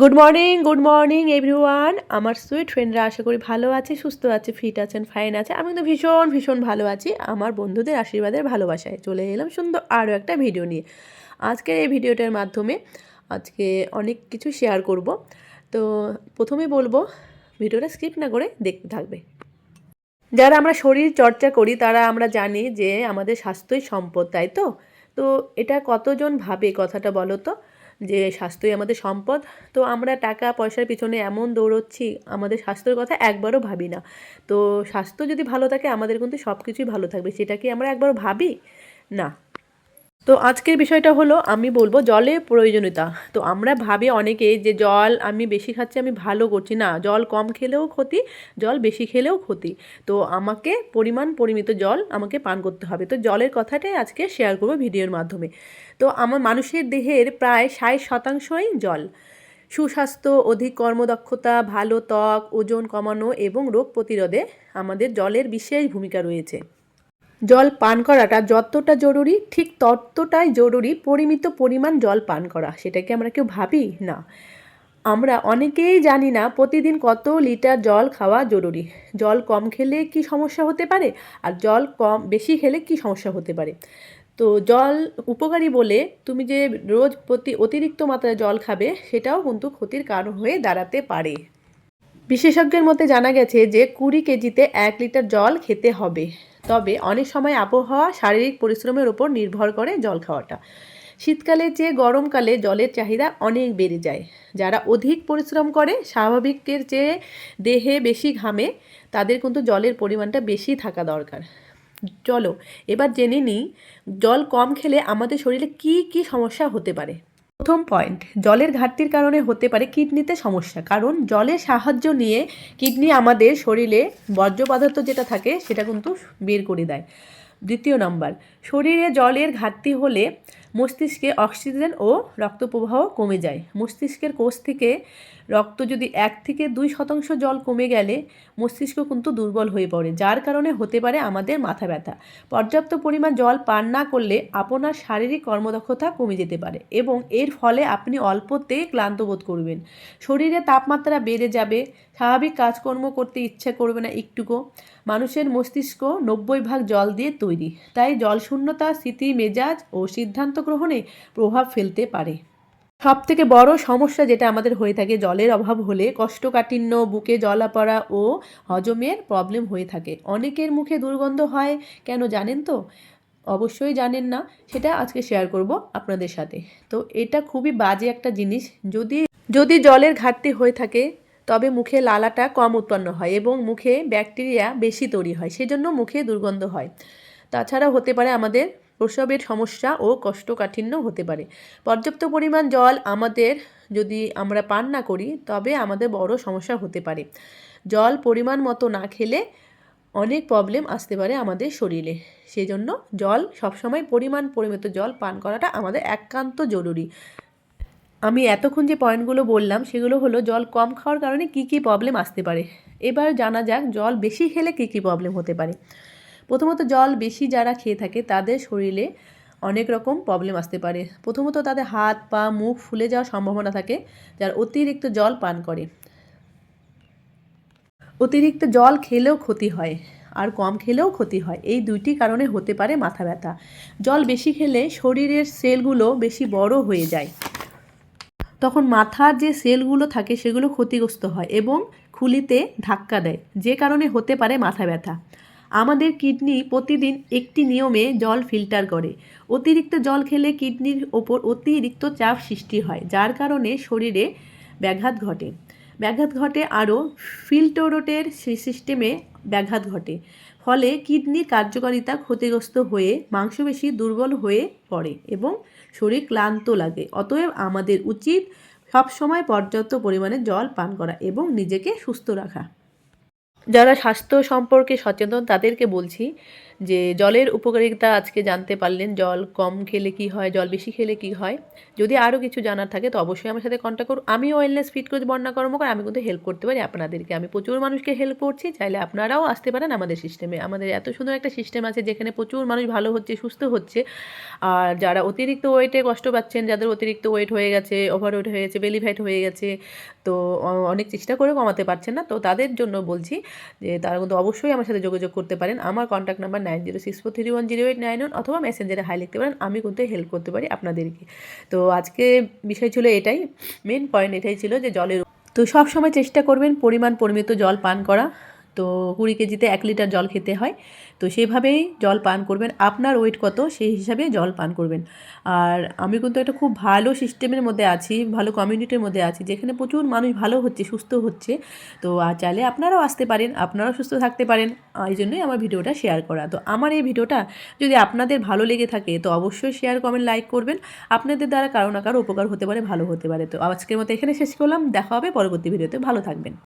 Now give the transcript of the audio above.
Good morning good morning everyone আমার sweet ফ্রেন্ডরা আশা করি ভালো আছে, সুস্থ আছে ফিট আছেন ফাইন আছে। আমি তো ভীষণ ভীষণ ভালো আছি। আমার বন্ধুদের আশীর্বাদের ভালোবাসায় চলে এলাম সুন্দর আরও একটা ভিডিও নিয়ে। আজকের এই ভিডিওটার মাধ্যমে আজকে অনেক কিছু শেয়ার করব। তো প্রথমে বলব ভিডিওটা স্কিপ না করে দেখতে থাকবে। যারা আমরা শরীর চর্চা করি, তারা আমরা জানি যে আমাদের স্বাস্থ্যই সম্পদ, তাই তো? তো এটা কতজন ভাবে কথাটা বলো তো? যে স্বাস্থ্যই আমাদের সম্পদ, তো আমরা টাকা, পয়সার পিছনে এমন দৌড়চ্ছি, আমাদের স্বাস্থ্যের কথা একবারও ভাবি না। তো স্বাস্থ্য যদি ভালো থাকে, আমাদের কিন্তু সব কিছুই ভালো থাকবে। সেটা কি আমরা একবারও ভাবি? না। তো আজকের বিষয়টা হলো, আমি বলব জলের প্রয়োজনীয়তা। তো আমরা ভাবি অনেকেই যে জল আমি বেশি খাচ্ছি, আমি ভালো করছি না। জল কম খেলেও ক্ষতি, জল বেশি খেলেও ক্ষতি। তো আমাকে পরিমাণ পরিমিত জল আমাকে পান করতে হবে। তো জলের কথাটাই আজকে শেয়ার করব ভিডিওর মাধ্যমে। তো আমার মানুষের দেহের প্রায় ষাট শতাংশই জল। সুস্বাস্থ্য, অধিক কর্মদক্ষতা, ভালো ত্বক, ওজন কমানো এবং রোগ প্রতিরোধে আমাদের জলের বিশেষ ভূমিকা রয়েছে। জল পান করাটা যতটা জরুরি, ঠিক ততটাই জরুরি পরিমিত পরিমাণ জল পান করা। সেটা কি আমরা কেউ ভাবি? না। আমরা অনেকেই জানি না প্রতিদিন কত লিটার জল খাওয়া জরুরি। জল কম খেলে কি সমস্যা হতে পারে? আর জল কম, বেশি খেলে কি সমস্যা হতে পারে? তো জল উপকারী বলে তুমি যে রোজ প্রতি অতিরিক্ত মাত্রায় জল খাবে, সেটাও কিন্তু ক্ষতির কারণ হয়ে দাঁড়াতে পারে। বিশেষজ্ঞের মতে জানা গেছে যে কুড়ি কেজিতে এক লিটার জল খেতে হবে। তবে অনেক সময় আবহাওয়া শারীরিক পরিশ্রমের ওপর নির্ভর করে জল খাওয়াটা। শীতকালে চেয়ে গরমকালে জলের চাহিদা অনেক বেড়ে যায়। যারা অধিক পরিশ্রম করে, স্বাভাবিকের চেয়ে দেহে বেশি ঘামে, তাদের কিন্তু জলের পরিমাণটা বেশি থাকা দরকার। চলো, এবার জেনে নিই, জল কম খেলে আমাদের শরীরে কি কি সমস্যা হতে পারে? প্রথম পয়েন্ট জলের ঘাটতির কারণে হতে পারে কিডনিতে সমস্যা। কারণ জলের সাহায্য নিয়ে কিডনি আমাদের শরীরে বর্জ্য পদার্থ যেটা থাকে, সেটা কিন্তু বের করে দেয়। দ্বিতীয় নম্বর শরীরে জলের ঘাটতি হলে মস্তিষ্কে অক্সিজেন ও রক্ত প্রবাহ কমে যায়। মস্তিষ্কের কোষ থেকে রক্ত যদি এক থেকে দুই শতাংশ জল কমে গেলে মস্তিষ্ক কিন্তু দুর্বল হয়ে পড়ে, যার কারণে হতে পারে আমাদের মাথা ব্যথা। পর্যাপ্ত পরিমাণ জল পান না করলে আপনার শারীরিক কর্মদক্ষতা কমে যেতে পারে এবং এর ফলে আপনি অল্পতে ক্লান্ত বোধ করবেন। শরীরে তাপমাত্রা বেড়ে যাবে, স্বাভাবিক কাজকর্ম করতে ইচ্ছা করবে না একটুকু। মানুষের মস্তিষ্ক নব্বই ভাগ জল দিয়ে তৈরি, তাই জলশূন্যতা স্মৃতি মেজাজ ও সিদ্ধান্ত গ্রহণে প্রভাব ফেলতে পারে। সব থেকে বড় সমস্যা যেটা আমাদের হয়ে থাকে, জলের অভাব হলে কষ্টকাঠিন্য, বুকে জলা পড়া ও হজমের প্রবলেম হয়ে থাকে। অনেকের মুখে দুর্গন্ধ হয়, কেন জানেন তো? অবশ্যই জানেন না, সেটা আজকে শেয়ার করব আপনাদের সাথে। তো এটা খুবই বাজে একটা জিনিস, যদি যদি জলের ঘাটতি হয়ে থাকে, তবে মুখে লালাটা কম উৎপন্ন হয় এবং মুখে ব্যাকটেরিয়া বেশি তৈরি হয়, সেজন্য মুখে দুর্গন্ধ হয়। তাছাড়া হতে পারে আমাদের প্রসবের সমস্যা ও কষ্টকাঠিন্য হতে পারে। পর্যাপ্ত পরিমাণ জল আমাদের যদি আমরা পান না করি, তবে আমাদের বড় সমস্যা হতে পারে। জল পরিমাণ মতো না খেলে অনেক প্রবলেম আসতে পারে আমাদের শরীরে। সেই জন্য জল সবসময় পরিমাণ পরিমিত জল পান করাটা আমাদের একান্ত জরুরি। আমি এতক্ষণ যে পয়েন্টগুলো বললাম, সেগুলো হলো জল কম খাওয়ার কারণে কি কি প্রবলেম আসতে পারে। এবার জানা যাক জল বেশি খেলে কি কি প্রবলেম হতে পারে। প্রথমত জল বেশি যারা খেয়ে থাকে, তাদের শরীরে অনেক রকম প্রবলেম আসতে পারে। প্রথমত তাদের হাত, পা, মুখ ফুলে যাওয়ার সম্ভাবনা থাকে, যারা অতিরিক্ত জল পান করে। অতিরিক্ত জল খেলেও ক্ষতি হয়, আর কম খেলেও ক্ষতি হয়। এই দুইটি কারণে হতে পারে মাথা ব্যথা। জল বেশি খেলে শরীরের সেলগুলো বেশি বড় হয়ে যায়। তখন মাথার যে সেলগুলো থাকে, সেগুলো ক্ষতিগ্রস্ত হয় এবং খুলিতে ধাক্কা দেয়। যে কারণে হতে পারে মাথা ব্যথা। আমাদের কিডনি প্রতিদিন একটি নিয়মে জল ফিল্টার করে। অতিরিক্ত জল খেলে কিডনির ওপর অতিরিক্ত চাপ সৃষ্টি হয়, যার কারণে শরীরে ব্যাঘাত ঘটে। ব্যাঘাত ঘটে আরও ফিল্টোরোটের সিস্টেমে ব্যাঘাত ঘটে। ফলে কিডনির কার্যকারিতা ক্ষতিগ্রস্ত হয়ে, মাংসপেশি দুর্বল হয়ে পড়ে এবং শরীর ক্লান্ত লাগে। অতএব আমাদের উচিত সবসময় পর্যাপ্ত পরিমাণে জল পান করা এবং নিজেকে সুস্থ রাখা। যারা স্বাস্থ্য সম্পর্কে সচেতন তাদেরকে বলছি যে জলের উপকারিতা আজকে জানতে পারলেন, জল কম খেলে কি হয়, জল বেশি খেলে কি হয়, যদি আরও কিছু জানার থাকে তো অবশ্যই আমার সাথে কন্ট্যাক্ট করুন। আমি ওয়েলনেস ফিট কোচ বন্যা কর্মকার আমি কিন্তু হেল্প করতে পারি আপনাদেরকে। আমি প্রচুর মানুষকে হেল্প করছি, চাইলে আপনারাও আসতে পারেন আমাদের সিস্টেমে আমাদের এত সুন্দর একটা সিস্টেম আছে যেখানে প্রচুর মানুষ ভালো হচ্ছে, সুস্থ হচ্ছে। আর যারা অতিরিক্ত ওয়েটে কষ্ট পাচ্ছেন, যাদের অতিরিক্ত ওয়েট হয়ে গেছে ওভার ওয়েট হয়ে গেছে বেলি ফ্যাট হয়ে গেছে, তো অনেক চেষ্টা করেও কমাতে পারছেন না, তো তাদের জন্য বলছি যে তারা কিন্তু অবশ্যই আমার সাথে যোগাযোগ করতে পারেন। আমার contact number nine zero six four three one zero eight nine one অথবা মেসেঞ্জারে হাই লিখতে পারেন, আমি কিন্তু হেল্প করতে পারি আপনাদেরকে। তো আজকে বিষয় ছিল এটাই মেন পয়েন্ট এটাই ছিল যে জলের তো সব সময় চেষ্টা করবেন পরিমাণ পরিমিত জল পান করা। তো কুড়ি কেজিতে এক লিটার জল খেতে হয়। তো সেভাবেই জল পান করবেন। আপনার ওয়েট কত, সেই হিসাবে জল পান করবেন। আর আমি কিন্তু একটা খুব ভালো সিস্টেমের মধ্যে আছি, ভালো কমিউনিটির মধ্যে আছি, যেখানে প্রচুর মানুষ ভালো হচ্ছে, সুস্থ হচ্ছে। তো চাইলে আপনারাও আসতে পারেন, আপনারাও সুস্থ থাকতে পারেন। এই জন্যই আমার ভিডিওটা শেয়ার করা। তো আমার এই ভিডিওটা যদি আপনাদের ভালো লেগে থাকে, তো অবশ্যই শেয়ার কমেন্ট লাইক করবেন। আপনাদের দ্বারা কারও না কারও উপকার হতে পারে, ভালো হতে পারে। তো আজকের মতো এখানে শেষ করলাম। দেখা হবে পরবর্তী ভিডিওতে। ভালো থাকবেন।